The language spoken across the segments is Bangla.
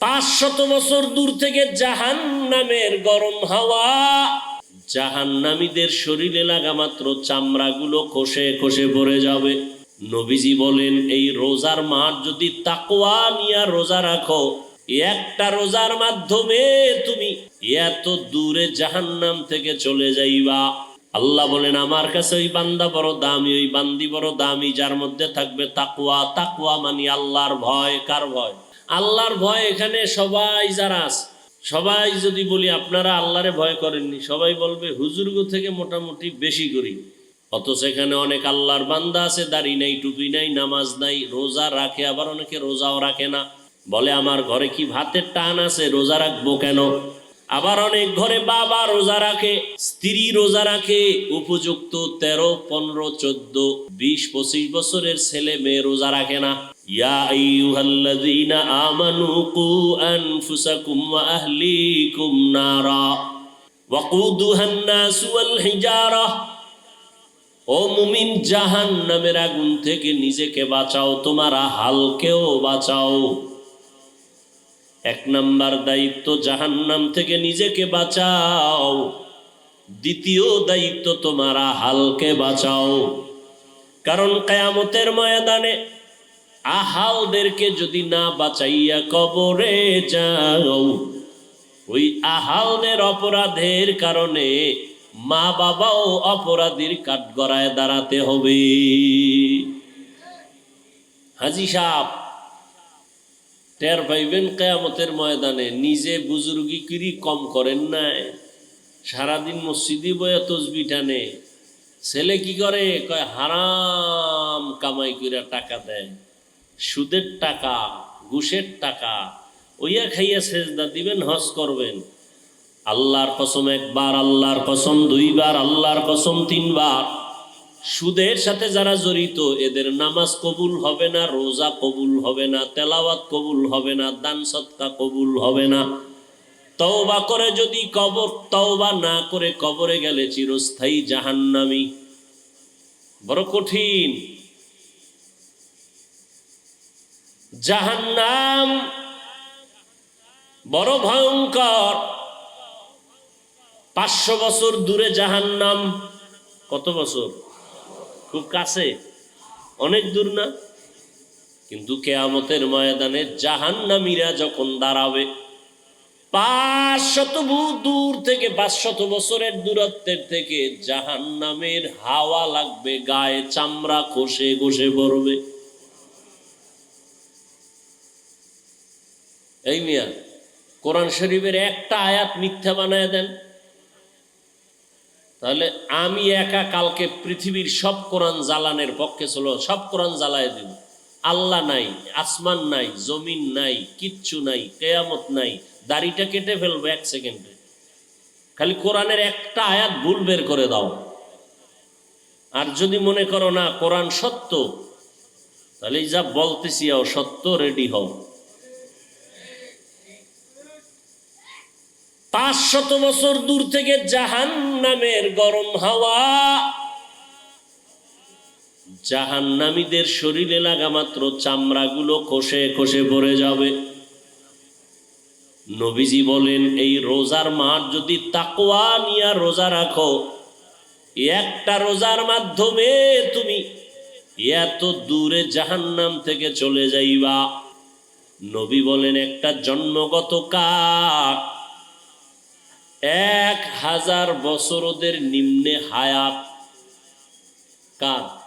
পাঁচশত বছর দূর থেকে জাহান নামের গরম হাওয়া। জাহান্নামীদের শরীরে লাগা মাত্র চামড়াগুলো খসে খসে পড়ে যাবে। নবীজি বলেন, এই রোজার মাঠ যদি তাকওয়া নিয়ে রোজা রাখো, একটা রোজার মাধ্যমে তুমি এত দূরে জাহান্নাম থেকে চলে যাইবা। আল্লাহ বলেন, আমার কাছে ওই বান্দা বড় দামি, ওই বান্দি বড় দামি, যার মধ্যে থাকবে তাকুয়া তাকুয়া মানে আল্লাহর ভয়। কার ভয়? আল্লাহর ভয় এখানে সবাই যারা আছে, সবাই যদি বলি আপনারা আল্লাহরে ভয় করেননি, সবাই বলবে হুজুরগো থেকে মোটামুটি বেশি করি। অথচ এখানে অনেক আল্লাহর বান্দা আছে, দাড়ি নাই, টুপি নাই, নামাজ নাই, রোজা রাখে, আবার অনেকে রোজাও রাখে না। বলে আমার ঘরে কি ভাতের টান আছে, রোজা রাখব কেন? আবার অনেক ঘরে বাবা রোজা রাখে, স্ত্রী রোজা রাখে, উপযুক্ত তেরো, পনেরো, চোদ্দ, বিশ, পঁচিশ বছরের ছেলে মেয়ে রোজা রাখে না। আইয়ুহাল্লাযীনা আমানু কু আনফুসাকুম ওয়া আহলিকুম নারা ওয়াকুদুহান নাস ওয়াল হিজারাহ ও মুমিন জাহান নামের আগুন থেকে নিজেকে বাঁচাও, তোমারা হালকেও বাঁচাও। এক নাম্বার দায়িত্ব, জাহান্নাম থেকে নিজেকে বাঁচাও। দ্বিতীয় দায়িত্ব, তোমারা হালকে বাঁচাও। কারণ কেয়ামতের ময়দানে আহালদেরকে যদি না বাঁচাইয়া কবরে যাও, ওই আহালদের অপরাধের কারণে মা বাবাও অপরাধীর কাঠগড়ায় দাঁড়াতে হবে। হাজি সাহ টের পাইবেন কেয়ামতের ময়দানে নিজে বুজুর্গি কিরি কম করেন নাই। সারাদিন মসজিদি বয়ে তসবি টানে। ছেলে কি করে? কয়, হারাম কামাই করে টাকা দেয়। সুদের টাকা, ঘুষের টাকা ওইয়া খাইয়া সেজদা দিবেন, হজ করবেন। আল্লাহর কসম একবার, আল্লাহর কসম দুইবার, আল্লাহর কসম তিনবার। সুদের সাথে যারা জড়িত, এদের নামাজ কবুল হবে না, রোজা কবুল হবে না, তেলাওয়াত কবুল হবে না, দান সৎকা কবুল হবে না। তওবা করে যদি কবর, তওবা না করে কবরে গেলে চিরস্থায়ী জাহান্নামি। বড় কঠিন। জাহান্নাম বড় ভয়ঙ্কর। পাঁচশো বছর দূরে জাহান্নাম। কত বছর? খুব কাছে। অনেক দূর না? কিন্তু কেয়ামতের ময়দানে জাহান্নামীরা যখন দাঁড়াবে, পাঁচশত ভূ- দূর থেকে, পাঁচশত বছরের দূরত্বের থেকে জাহান্নামের হাওয়া লাগবে, গায়ে চামড়া খসে খসে পড়বে। এই মিয়া, কোরআন শরীফের একটা আয়াত মিথ্যা বানায় দেন। তাহলে আমি একা কালকে পৃথিবীর সব কোরআন জ্বালানের পক্ষে ছিল সব কোরআন জ্বালায় দিব। আল্লাহ নাই, আসমান নাই, জমিন নাই, কিচ্ছু নাই, কেয়ামত নাই, দাড়িটা কেটে ফেলব এক সেকেন্ডে। খালি কোরআনের একটা আয়াত ভুল বের করে দাও। আর যদি মনে করো না কোরআন সত্য, তাহলে যা বলতেছি সত্য রেডি হও। পাঁচশত বছর দূর থেকে জাহান নামের গরম হাওয়া। জাহান্নামীদের শরীরে লাগা মাত্র চামড়াগুলো খসে খসে পড়ে যাবে। নবীজি বলেন, এই রোজার মাঠ যদি তাকওয়া নিয়ে রোজা রাখো, একটা রোজার মাধ্যমে তুমি এত দূরে জাহান্নাম থেকে চলে যাইবা। নবী বলেন, একটা জন্মগত কাক এক হাজার বছর ওদের নিম্নে হায়াত। কার?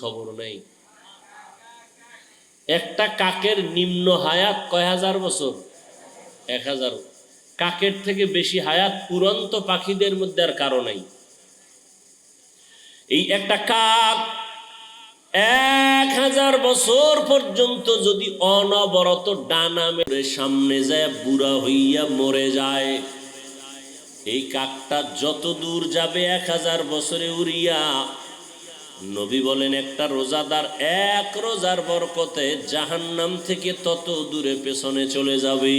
খবর নেই। একটা কাকের নিম্ন হায়াত কয় হাজার বছর? এক হাজার। কাকের থেকে বেশি হায়াত পুরন্ত পাখিদের মধ্যে আর কারও নাই। এই একটা কাক এক হাজার বছর পর্যন্ত যদি অনবরত ডানা মেরে সামনে যায়, বুড়া হইয়া মরে যায়। এই কাকটা যত দূর যাবে এক হাজার বছরে উড়িয়া, নবী বলেন, একটা রোজাদার এক রোজার বরকতে জাহান্নাম থেকে তত দূরে পেছনে চলে যাবে।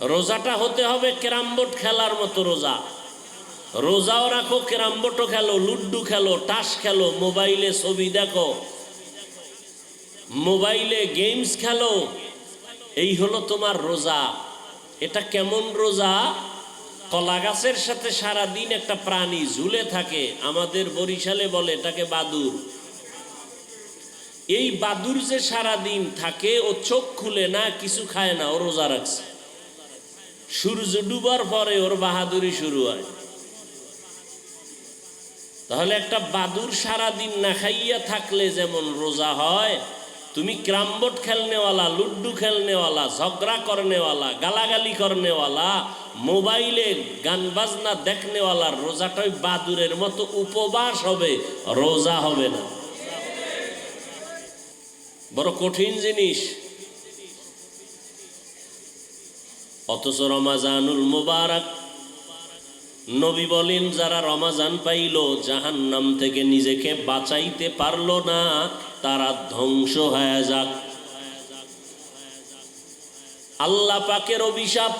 রোজাটা হতে হবে ক্যারাম বোর্ড খেলার মতো রোজা। রোজাও রাখো ক্যারামবোটো খেলো, লুড্ডু খেলো টাস খেলো, মোবাইলে ছবি দেখো। মোবাইলে গেমস খেলো, এই হলো তোমার রোজা। এটা কেমন রোজা? কলা গাছের সাথে সারা দিন একটা প্রাণী ঝুলে থাকে, আমাদের বরিশালে বলে, এটাকে বাদুর। এই বাদুর যে সারা দিন থাকে, ও চোখ খুলে না, কিছু খায় না, ও রোজা রাখছে। সূর্য ডুবার পরে ওর বাহাদুরি শুরু হয়। তাহলে একটা বাদুর সারা দিন না খাইয়া থাকলে যেমন রোজা হয়, তুমি ক্রামবোর্ড খেলনেওয়ালা, লুড্ডু খেলনেওয়ালা, ঝগড়া করনেওয়ালা, গালাগালি করনেওয়ালা, মোবাইলে গান বাজনা দেখনেওয়ালার রোজাটাই বাদুরের মতো উপবাস হবে, রোজা হবে না। বড় কঠিন জিনিস। অথচ রমাজানুল মুবারক নবী বলেন, যারা রমাজান পাইল, জাহান্নাম থেকে নিজেকে বাঁচাইতে পারল না, তারা ধ্বংস হয়ে যাক। আল্লাহ পাকের অভিশাপ,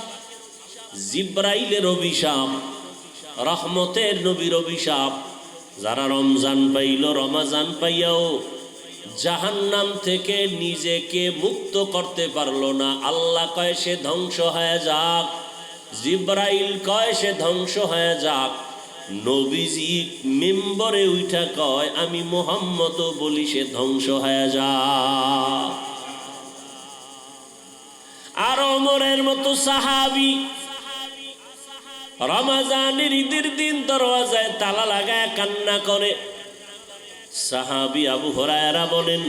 জিব্রাইলের অভিশাপ, রহমতের নবীর অভিশাপ। যারা রমজান পাইল, রমাজান পাইয়াও জাহান্নাম থেকে নিজেকে মুক্ত করতে পারল না। আল্লাহ কয়, সে ধ্বংস হয়ে যাক। জিব্রাইল কয় সে ধ্বংস হয়ে যাক। নবীজি মেম্বরে উঠা কয়, আমি মোহাম্মদ বলি সে ধ্বংস হয়ে যাক। আর অমরের মতো সাহাবি রমাজানের ঈদের দিন দরওয়াজায় তালা লাগায় কান্না করে। সাহাবি আবু হরায়রা বলেন,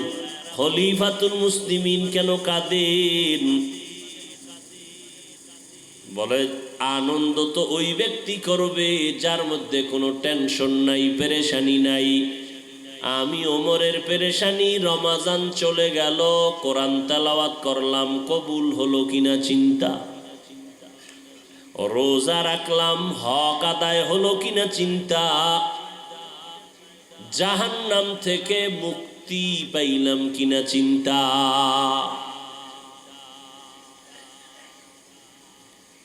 খলিফাতুল মুসলিমিন কেন কাঁদেন? বলে, আনন্দ তো ওই ব্যক্তি করবে যার মধ্যে কোনো টেনশন নাই, পেরেশানি নাই। আমি ওমরের পেরেশানি, রমাজান চলে গেল, কোরআন তালাওয়াত করলাম, কবুল হলো কিনা চিন্তা? রোজা রাখলাম, হক আদায় হলো কিনা চিন্তা? জাহান্নাম থেকে মুক্তি পাইলাম কিনা চিন্তা?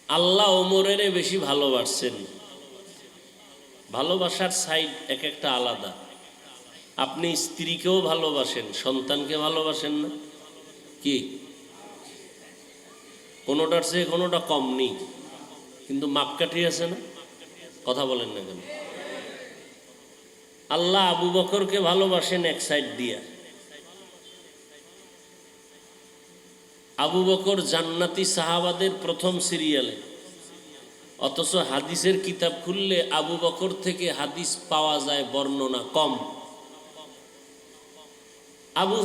আল্লাহ ওমরের বেশি ভালোবাসছেন। ভালোবাসার সাইড এক একটা আলাদা। আপনি স্ত্রীকেও ভালোবাসেন, সন্তানকে ভালোবাসেন না? কি? কোনোটার চেয়ে কোনোটা কম নেই। কিন্তু মাপকাঠি আছে না? কথা বলেন না কেন? আল্লাহ আবু বকরকে ভালোবাসেন এক সাইড দিয়া। আবু বকর জান্নাতি সাহাবাদের প্রথম সিরিয়ালে। অথচ হাদিসের কিতাব খুললে আবু বকর থেকে হাদিস পাওয়া যায় বর্ণনা কম। আবু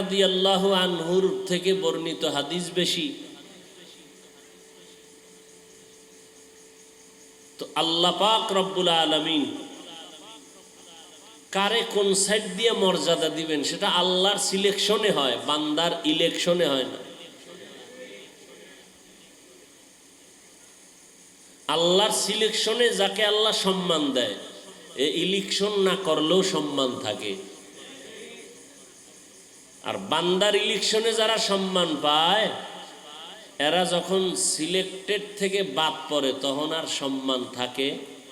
রাদিয়াল্লাহু আনহুর থেকে বর্ণিত হাদিস বেশি। তো আল্লাহ পাক রব্বুল আলামিন কারে কোন সাইড দিয়ে মর্যাদা দিবেন, সেটা আল্লাহর সিলেকশনে হয়, বান্দার ইলেকশনে হয় না। আল্লাহর সিলেকশনে যাকে আল্লাহ সম্মান দেয়, এ ইলেকশন না করলেও সম্মান থাকে। আর বান্দার ইলেকশনে যারা সম্মান পায়, এরা যখন সিলেক্টেড থেকে বাদ পড়ে, তখন আর সম্মান থাকে